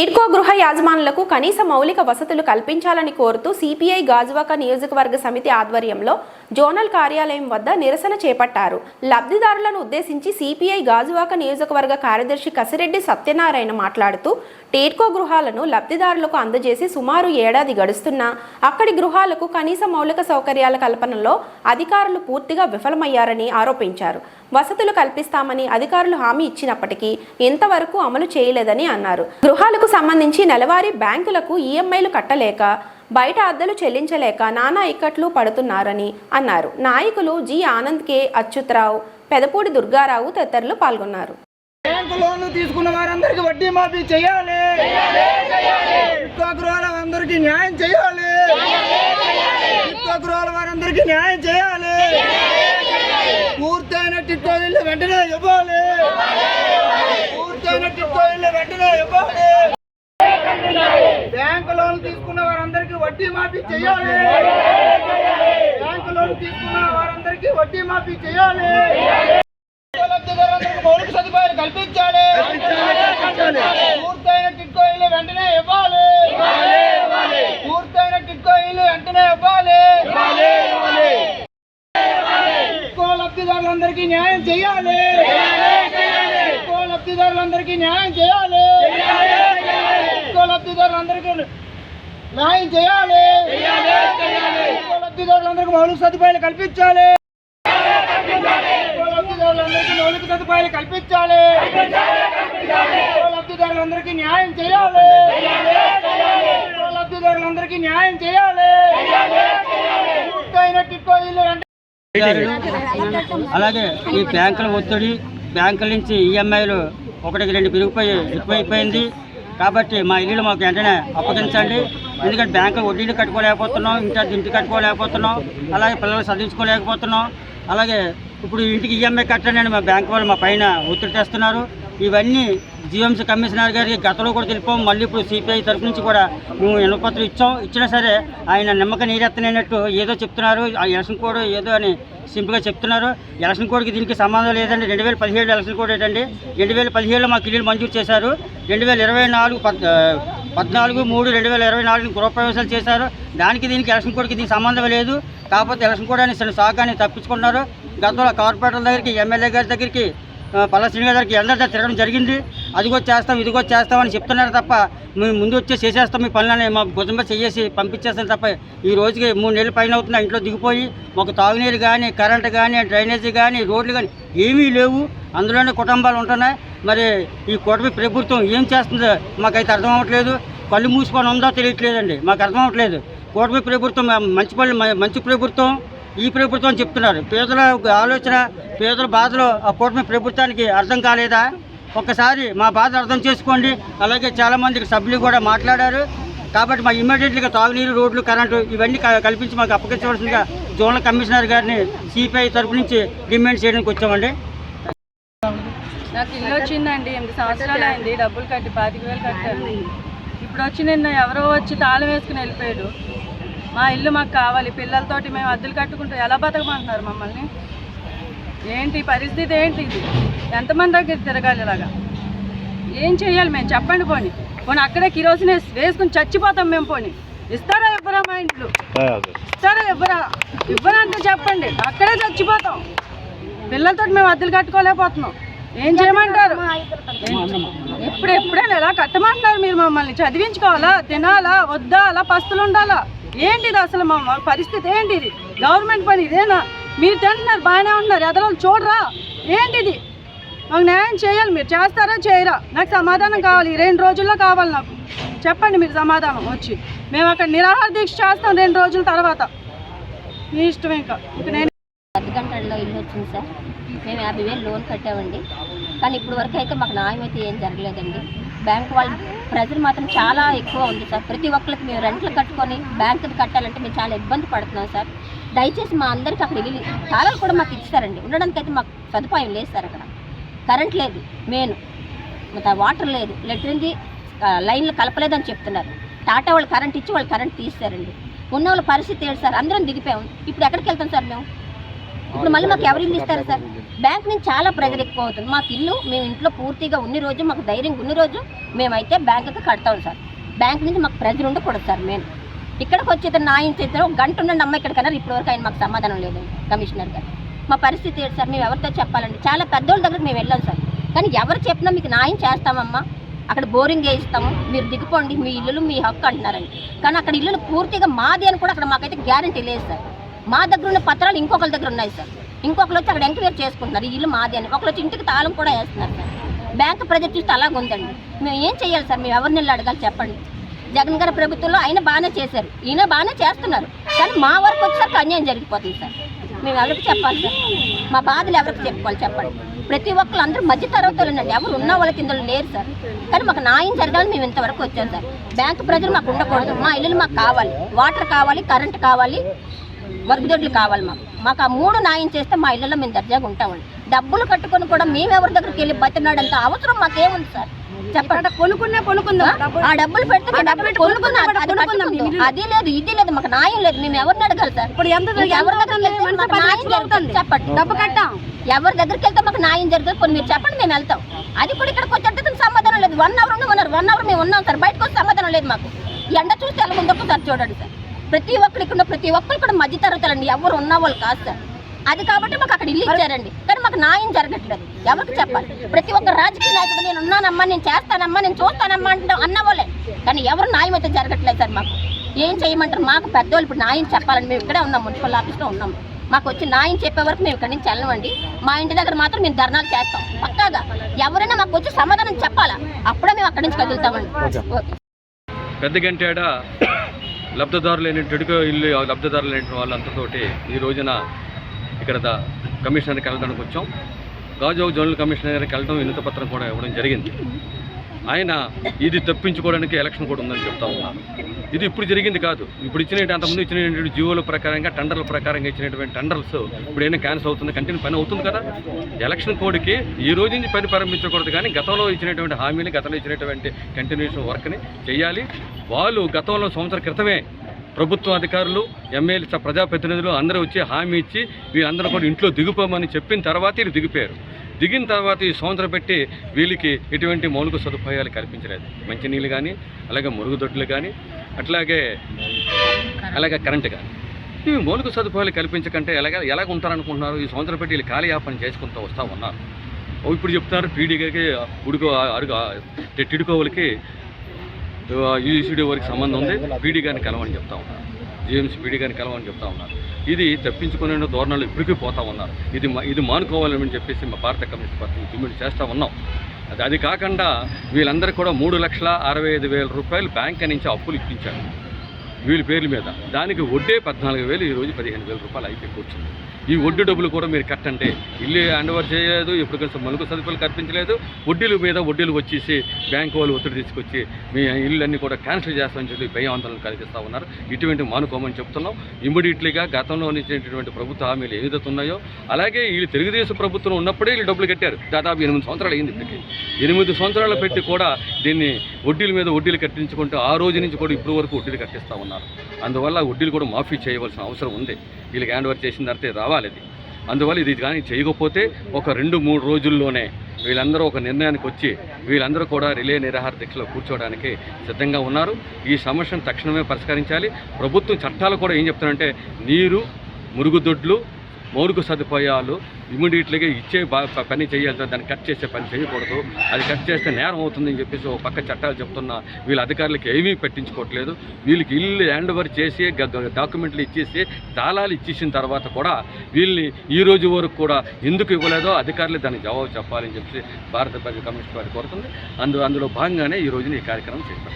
ఈడ్కో గృహ యాజమానులకు కనీస మౌలిక వసతులు కల్పించాలని కోరుతూ సిపిఐ గాజువాక నియోజకవర్గ సమితి ఆధ్వర్యంలో జోనల్ కార్యాలయం వద్ద నిరసన చేపట్టారు. లబ్ధిదారులను ఉద్దేశించి సిపిఐ గాజువాక నియోజకవర్గ కార్యదర్శి కసిరెడ్డి సత్యనారాయణ మాట్లాడుతూ టీడ్కో గృహాలను లబ్ధిదారులకు అందజేసి సుమారు ఏడాది గడుస్తున్నా అక్కడి గృహాలకు కనీస మౌలిక సౌకర్యాల కల్పనలో అధికారులు పూర్తిగా విఫలమయ్యారని ఆరోపించారు. వసతులు కల్పిస్తామని అధికారులు హామీ ఇచ్చినప్పటికీ ఇంతవరకు అమలు చేయలేదని అన్నారు. గృహాలకు సంబంధించి నెలవారీ బ్యాంకులకు ఈఎంఐలు కట్టలేక బయట అద్దెలు చెల్లించలేక నానా ఇక్కట్లు పడుతున్నారని అన్నారు. నాయకులు జి. ఆనంద్ కె. అచ్యుతరావు పెదపూడి దుర్గారావు తదితరులు పాల్గొన్నారు. బ్యాంకు లోన్లు తీసుకున్న వారందరికీ వడ్డీ మాఫీ చేయాలి. గృహాల అందరికీ న్యాయం చేయాలి. గృహాల వారందరికీ న్యాయం చేయాలి. టిట్టో ఇల్లు వెంటనే ఇవ్వాలి. పూర్తయిన టిట్టో ఇల్లు వెంటనే ఇవ్వాలి. బ్యాంకు లోన్ తీసుకున్న వారందరికీ వడ్డీ మాఫీ చేయాలి. బ్యాంకు లోన్ తీసుకున్న వారందరికీ వడ్డీ మాఫీ చేయాలి లబ్ధిదారులందరికీ మౌలిక సదుపాయాలు కల్పించాలి పూర్తయిన టిక్కో ఇల్లు వెంటనే ఇవ్వాలి పూర్తయిన టిక్కో ఇల్లు వెంటనే ఇవ్వాలి టిక్కో లబ్ధిదారులందరికీ న్యాయం చేయాలి. టిక్కో లబ్ధిదారులందరికీ న్యాయం చేయాలి. టిక్కో లబ్ధిదారులందరికీ న్యాయం చేయాలి. టిక్కో లబ్ధిదారులందరికీ మౌలిక సదుపాయాలు కల్పించాలి. లబ్ధిదారులందరికీ మౌలిక సదుపాయాలు కల్పించాలి. లబ్ధిదారులందరికీ న్యాయం చేయాలి. లబ్ధిదారులందరికీ న్యాయం చేయాలి. పూర్తయిన ఇల్లు అలాగే ఈ బ్యాంకుల ఒత్తిడి బ్యాంకుల నుంచి ఈఎంఐలు ఒకటికి రెండు పెరిగిపోయి ఎక్కువైపోయింది కాబట్టి మా ఇల్లు మాకు వెంటనే అప్పగించండి. ఎందుకంటే బ్యాంకులు వడ్డీలు కట్టుకోలేకపోతున్నాం ఇంటి ఇంటి కట్టుకోలేకపోతున్నాం అలాగే పిల్లలు చదివించుకోలేకపోతున్నాం. అలాగే ఇప్పుడు ఇంటికి ఈఎంఐ కట్టండి మా బ్యాంకు వాళ్ళు మా పైన ఒత్తిడి తెస్తున్నారు. ఇవన్నీ జీఎంసీ కమిషనర్ గారికి గతంలో కూడా తెలిపాం. మళ్ళీ ఇప్పుడు సిపిఐ తరఫు నుంచి కూడా మేము ఎన్నుపత్రం ఇచ్చాం. ఇచ్చినా సరే ఆయన నిమ్మక నీరెత్తనైనట్టు ఏదో చెప్తున్నారు. ఆ ఎలక్షన్ కోడ్ ఏదో అని సింపుల్గా చెప్తున్నారు. ఎలక్షన్ కోడ్కి దీనికి సంబంధం లేదండి. రెండు వేల పదిహేడు ఎలక్షన్ కోడ్ ఏంటండి? రెండు వేల పదిహేడులో మాకు ఇల్లు మంజూరు చేశారు. రెండు వేల ఇరవై నాలుగు పద్ పద్నాలుగు మూడు రెండు వేల ఇరవై నాలుగు గృహప్రవేశాలు చేశారు. దానికి దీనికి ఎలక్షన్ కోడ్కి దీనికి సంబంధం లేదు. కాకపోతే ఎలక్షన్ కోడ్ అని చిన్న సాగాన్ని తప్పించుకున్నారు గతంలో కార్పొరేటర్ల దగ్గరికి ఎమ్మెల్యే గారి దగ్గరికి పల్లా శ్రీనివాస్ గారికి అందరి తిరగడం జరిగింది. అదిగో చేస్తాం ఇదిగో చేస్తాం అని చెప్తున్నారు తప్ప మేము ముందు వచ్చి చేసేస్తాం మీ పనులని మా భుజం చేసి పంపించేస్తాం తప్ప ఈ రోజుకి మూడు నెలల పైన అవుతున్నా ఇంట్లో దిగిపోయి మాకు తాగునీరు కానీ కరెంట్ కానీ డ్రైనేజీ కానీ రోడ్లు కానీ ఏమీ లేవు. అందులోనే కుటుంబాలు ఉంటున్నాయి. మరి ఈ కూటమి ప్రభుత్వం ఏం చేస్తుందో మాకైతే అర్థం అవ్వట్లేదు కళ్ళు మూసుకొని ఉందో తెలియట్లేదండి. మాకు అర్థం అవ్వట్లేదు కూటమి ప్రభుత్వం మంచి పనులు మంచి ప్రభుత్వం. ఈ ప్రభుత్వం చెప్తున్నారు. పేదల ఆలోచన పేదల బాధలు ఆ కూటమి ప్రభుత్వానికి అర్థం కాలేదా? ఒక్కసారి మా బాధ అర్థం చేసుకోండి. అలాగే చాలామందికి సభ్యులు కూడా మాట్లాడారు. కాబట్టి మా ఇమ్మీడియట్లీగా తాగునీరు రోడ్లు కరెంటు ఇవన్నీ క- కల్పించి మాకు అప్పగించవలసిందిగా జోనల్ కమిషనర్ గారిని సిపిఐ తరపు నుంచి డిమాండ్ చేయడానికి వచ్చామండి. నాకు ఇల్లు వచ్చిందండి. ఎనిమిది సంవత్సరాలు అయింది. డబ్బులు కట్టి పాతిక వేలు కట్టాను ఇప్పుడు వచ్చి నిన్న ఎవరో వచ్చి తాళం వేసుకుని వెళ్ళిపోయాడు మా ఇల్లు మాకు కావాలి పిల్లలతోటి మేము అద్దెలు కట్టుకుంటూ ఎలా బతకమంటున్నారు మమ్మల్ని? ఏంటి పరిస్థితి ఏంటి ఇది? ఎంతమంది దగ్గర తిరగాలి ఇలాగా ఏం చేయాలి మేము? చెప్పండి పోని. పోనీ అక్కడే కిరోసిన్ వేసుకుని చచ్చిపోతాం మేము పోని. ఇస్తారా ఇవ్వరా మా ఇంట్లో ఇస్తారా ఇవ్వరా? ఇవ్వరా అంటే చెప్పండి. అక్కడే చచ్చిపోతాం. పిల్లలతో మేము అద్దెలు కట్టుకోలేకపోతున్నాం. ఏం చేయమంటారు? ఎప్పుడు ఎప్పుడైనా ఎలా కట్టమంటున్నారు మీరు మమ్మల్ని? చదివించుకోవాలా? తినాలా? వద్దా అలా పస్తులు ఉండాలా ఏంటిది అసలు మా మా పరిస్థితి ఏంటి ఇది? గవర్నమెంట్ పని ఇదేనా? మీరు తింటున్నారు బాగానే ఉన్నారు ఎదరోళ్ళు చూడరా? ఏంటిది మాకు న్యాయం చేయాలి మీరు చేస్తారా చేయరా? నాకు సమాధానం కావాలి రెండు రోజుల్లో కావాలి నాకు. చెప్పండి మీరు సమాధానం వచ్చి. మేము అక్కడ నిరాహార దీక్ష చేస్తాం రెండు రోజుల తర్వాత. మీ ఇష్టం ఇంకా. ఇక నేను గంటల్లో ఇల్లు వచ్చింది సార్. మేము యాభై వేలు లోన్ కట్టామండి. కానీ ఇప్పుడు వరకు అయితే మాకు న్యాయం అయితే ఏం జరగలేదండి. బ్యాంక్ వాళ్ళు ప్రజలు మాత్రం చాలా ఎక్కువ ఉంది సార్. ప్రతి ఒక్కరికి మేము రెంట్లు కట్టుకొని బ్యాంకులు కట్టాలంటే మేము చాలా ఇబ్బంది పడుతున్నాం సార్. దయచేసి మా అందరికి అక్కడ ఇల్లు తాళాలు కూడా మాకు ఇచ్చారండి ఉండడానికి అయితే మాకు సదుపాయం లేదు సార్ అక్కడ. కరెంట్ లేదు మెయిన్ వాటర్ లేదు లెట్రిన్ది లైన్లు కలపలేదని చెప్తున్నారు. టాటా వాళ్ళు కరెంట్ ఇచ్చి వాళ్ళు కరెంట్ తీస్తారండి ఉన్న వాళ్ళ పరిస్థితి ఏంటి సార్? అందరం దిగిపోయాం. ఇప్పుడు ఎక్కడికి వెళ్తాం సార్ మేము? ఇప్పుడు మళ్ళీ మాకు ఎవరు ఇల్లు ఇస్తారు సార్? బ్యాంక్ నుంచి చాలా ప్రెజర్ ఎక్కువ అవుతుంది. మాకు ఇల్లు మేము ఇంట్లో పూర్తిగా ఉన్ని రోజు మాకు ధైర్యం ఉన్న రోజు మేమైతే బ్యాంకుకి కడతాం సార్. బ్యాంక్ నుంచి మాకు ప్రెజర్ ఉండకూడదు సార్ మేము. ఇక్కడికి వచ్చి ఇతను న్యాయం చేస్తారు గంట ఉండండి అమ్మ ఇక్కడ ఇప్పటివరకు ఆయన మాకు సమాధానం లేదు కమిషనర్ గారు. మా పరిస్థితి ఏంటి సార్? మేము ఎవరితో చెప్పాలండి? చాలా పెద్దోళ్ళ దగ్గరకు మేము వెళ్ళాం సార్. కానీ ఎవరు చెప్పినా మీకు న్యాయం చేస్తామమ్మా. అక్కడ బోరింగ్ వేయిస్తాము. మీరు దిగిపోండి. మీ ఇల్లులు మీ హక్కు అంటున్నారండి కానీ అక్కడ ఇల్లులు పూర్తిగా మాది అని కూడా అక్కడ మాకైతే గ్యారంటీ లేదు సార్. మా దగ్గర ఉన్న పత్రాలు ఇంకొకరి దగ్గర ఉన్నాయి సార్. ఇంకొకరు వచ్చి అక్కడ ఎంక్వైరీ చేసుకుంటున్నారు. ఇల్లు మాది అని. ఒకరు వచ్చి ఇంటికి తాళం కూడా వేస్తున్నారు సార్. బ్యాంక్ ప్రజెక్ట్ చూస్తే అలాగ ఉందండి. మేము ఏం చేయాలి సార్? మేము ఎవరిని వెళ్ళి అడగాలి చెప్పండి. జగన్ గారి ప్రభుత్వంలో ఆయన బాగానే చేశారు. ఈయన బాగానే చేస్తున్నారు. కానీ మా వరకు వచ్చేసరికి అన్యాయం జరిగిపోతుంది సార్. మేము ఎవరికి చెప్పాలి సార్? మా బాధలు ఎవరికి చెప్పుకోవాలి చెప్పండి. ప్రతి ఒక్కరు అందరూ మధ్య తరగతులు ఉండండి ఎవరు ఉన్న వాళ్ళ కింద లేరు సార్. కానీ మాకు న్యాయం జరగాలని మేము ఇంతవరకు వచ్చాం సార్. బ్యాంకు ప్రజలు మాకు ఉండకూడదు. మా ఇల్లులు మాకు కావాలి. వాటర్ కావాలి కరెంట్ కావాలి. మరుగుదొడ్లు కావాలి మాకు. మాకు ఆ మూడు న్యాయం చేస్తే మా ఇళ్ళలో మేము దర్జాగా ఉంటామండి. డబ్బులు కట్టుకొని కూడా మేము ఎవరి దగ్గరికి వెళ్ళి బతినాడంత అవసరం మాకేముంది సార్? చెప్పండి. కొనుక్కునే కొనుక్కుందాం. ఆ? డబ్బులు పెడితే కొనుక్కుందాం అది లేదు ఇది లేదు మాకు న్యాయం లేదు. మేము ఎవరిని అడగాలి సార్? ఇప్పుడు ఎంత ఎవరి దగ్గరికి వెళ్తే మాకు న్యాయం జరుగుతుంది? చెప్పండి. డబ్బు కట్టాం. ఎవరి దగ్గరికి వెళ్తే మాకు న్యాయం జరుగుతుంది. కొన్ని మీరు చెప్పండి మేము వెళ్తాం. అది కూడా ఇక్కడికి వచ్చేటప్పుడు సమాధానం లేదు. వన్ అవర్ ఉన్నారు. వన్ అవర్ మేము ఉన్నాం సార్. బయటకు వచ్చి సమాధానం లేదు మాకు. ఎండ చూస్తే ఎలా ముందు ఒకసారి చూడండి సార్. ప్రతి ఒక్కరు ఇక్కడ ఉన్న ప్రతి ఒక్కరు కూడా మధ్య తరగతులండి. ఎవరు ఉన్న వాళ్ళు కాదు సార్. అది కాబట్టి మాకు అక్కడ ఇల్లు ఇచ్చారండి. కానీ మాకు న్యాయం జరగట్లేదు ఎవరికి చెప్పాలి? ప్రతి ఒక్క రాజకీయ నాయకుడు నేను ఉన్నానమ్మా నేను చేస్తానమ్మా నేను చూస్తానమ్మా అంటే అన్నవాళ్ళే కానీ ఎవరు న్యాయం అయితే జరగట్లేదు సార్ మాకు. ఏం చేయమంటారు? మాకు పెద్దవాళ్ళు ఇప్పుడు న్యాయం చెప్పాలని మేము ఇక్కడే ఉన్నాం మున్సిపల్ ఆఫీస్లో ఉన్నాం. మాకు వచ్చి న్యాయం చెప్పే వరకు మేము ఇక్కడి నుంచి వెళ్ళమండి. మా ఇంటి దగ్గర మాత్రం మేము ధర్నాలు చేస్తాం. పక్కాగా. ఎవరైనా మాకు వచ్చి సమాధానం చెప్పాలా? అప్పుడే మేము అక్కడి నుంచి కదులుతామండి. ఓకే. పెద్ద గంటేడ ఇల్లు లబ్ధిదారులు వాళ్ళంతతోటి ఈ రోజున ఇక్కడ కమిషనర్కి వెళ్ళడానికి వచ్చాం. గాజు జోనల్ కమిషనర్ గారికి వెళ్ళడం వినత పత్రం కూడా ఇవ్వడం జరిగింది. ఆయన ఇది తప్పించుకోవడానికి ఎలక్షన్ కూడా ఉందని చెప్తా ఉన్నారు ఇది ఇప్పుడు జరిగింది కాదు. ఇప్పుడు ఇచ్చినట్టు అంతకుముందు ఇచ్చినటువంటి జీవోల ప్రకారంగా టెండర్ల ప్రకారంగా ఇచ్చినటువంటి టెండర్స్ ఇప్పుడు ఏమైనా క్యాన్సిల్ అవుతుంది కంటిన్యూ పని అవుతుంది కదా. ఎలక్షన్ కోడ్కి ఈ రోజు నుంచి పని ప్రారంభించకూడదు కానీ గతంలో ఇచ్చినటువంటి హామీలు గతంలో ఇచ్చినటువంటి కంటిన్యూషన్ వర్క్ని చేయాలి. వాళ్ళు గతంలో సంవత్సర క్రితమే ప్రభుత్వ అధికారులు ఎమ్మెల్యే ప్రజాప్రతినిధులు అందరూ వచ్చి హామీ ఇచ్చి వీళ్ళందరూ కూడా ఇంట్లో దిగిపోమని చెప్పిన తర్వాత వీళ్ళు దిగిపోయారు. దిగిన తర్వాత ఈ సంవత్సరం పెట్టి వీళ్ళకి ఎటువంటి మౌలిక సదుపాయాలు కల్పించలేదు. మంచినీళ్ళు కానీ అలాగే మురుగుదొడ్లు కానీ అట్లాగే అలాగే కరెంటు కానీ ఇవి మౌలిక సదుపాయాలు కల్పించకంటే ఎలాగ ఎలాగ ఉంటారనుకుంటున్నారు? ఈ సంవత్సరం పెట్టి వీళ్ళు కాలయాపన చేసుకుంటూ వస్తూ ఉన్నారు. ఇప్పుడు చెప్తున్నారు పీడీకి ఉడుకో అడుగు టిడుకోవులకి యూసీడీ వరకు సంబంధం ఉంది. పీడీ గారిని కలవని చెప్తా ఉన్నారు. జిఎంసీ పీడీ గారిని కలవని చెప్తా ఉన్నారు. ఇది తప్పించుకునే ధోరణులు ఇప్పటికీ పోతా ఉన్నారు. ఇది మా- ఇది మానుకోవాలని చెప్పేసి మా భారత కమ్యూనిస్ట్ పార్టీ డిమాండ్ చేస్తూ ఉన్నాం. అది అది కాకుండా వీళ్ళందరికీ కూడా మూడు లక్షల అరవై ఐదు వేల రూపాయలు బ్యాంక్ నుంచి అప్పులు ఇప్పించారు. వీళ్ళ పేర్ల మీద. దానికి వడ్డే పద్నాలుగు వేలు ఈ రోజు పదిహేను వేల రూపాయలు అయితే కూర్చుంది. ఈ వడ్డీ డబ్బులు కూడా మీరు కట్టంటే ఇల్లు హ్యాండ్ ఓవర్ చేయలేదు ఎప్పుడు కొంచెం మలుగు సదుపాయాలు కల్పించలేదు. వడ్డీల మీద వడ్డీలు వచ్చేసి బ్యాంకు వాళ్ళు ఒత్తిడి తీసుకొచ్చి మీ ఇల్లు కూడా క్యాన్సిల్ చేస్తామని చెప్పి భయం ఆందోళన కలిగిస్తూ ఉన్నారు. ఇటువంటి మానుకోమని చెప్తున్నాం. ఇమ్మీడియట్లీగా గతంలో ఇచ్చినటువంటి ప్రభుత్వ హామీలు ఏదైతే ఉన్నాయో అలాగే వీళ్ళు తెలుగుదేశం ప్రభుత్వం ఉన్నప్పుడే వీళ్ళు డబ్బులు కట్టారు. దాదాపు ఎనిమిది సంవత్సరాలు అయింది ఇప్పటికి. ఎనిమిది సంవత్సరాలు పెట్టి కూడా దీన్ని వడ్డీల మీద వడ్డీలు కట్టించుకుంటూ ఆ రోజు నుంచి కూడా ఇప్పుడు వరకు వడ్డీలు కట్టిస్తూ ఉన్నారు. అందువల్ల వడ్డీలు కూడా మాఫీ చేయవలసిన అవసరం ఉంది. వీళ్ళకి హ్యాండ్ ఓవర్ చేసిన తర్వాత రావాలి ఇది. అందువల్ల ఇది కానీ చేయకపోతే ఒక రెండు మూడు రోజుల్లోనే వీళ్ళందరూ ఒక నిర్ణయానికి వచ్చి వీళ్ళందరూ కూడా రిలే నిరాహార దీక్షలో కూర్చోవడానికి సిద్ధంగా ఉన్నారు. ఈ సమస్యను తక్షణమే పరిష్కరించాలి. ప్రభుత్వం చట్టాలు కూడా ఏం చెప్తున్నారంటే నీరు మురుగుదొడ్లు మౌలిక సదుపాయాలు ఇమీడియట్లీగా ఇచ్చే బా- పని చేయాలి దాన్ని కట్ చేసే పని చేయకూడదు. అది కట్ చేస్తే నేరం అవుతుందని చెప్పేసి ఒక పక్క చట్టాలు చెప్తున్నా. వీళ్ళ అధికారులకు ఏమీ పట్టించుకోవట్లేదు. వీళ్ళకి ఇల్లు హ్యాండ్ ఓవర్ చేసి డాక్యుమెంట్లు ఇచ్చేసి తాళాలు ఇచ్చేసిన తర్వాత కూడా వీళ్ళని ఈ రోజు వరకు కూడా ఎందుకు ఇవ్వలేదో అధికారులు దానికి జవాబు చెప్పాలని చెప్పి భారత ప్రజా కమ్యూనిస్ట్ పార్టీ కోరుతుంది. అందు అందులో భాగంగానే ఈ రోజున ఈ కార్యక్రమం చేస్తారు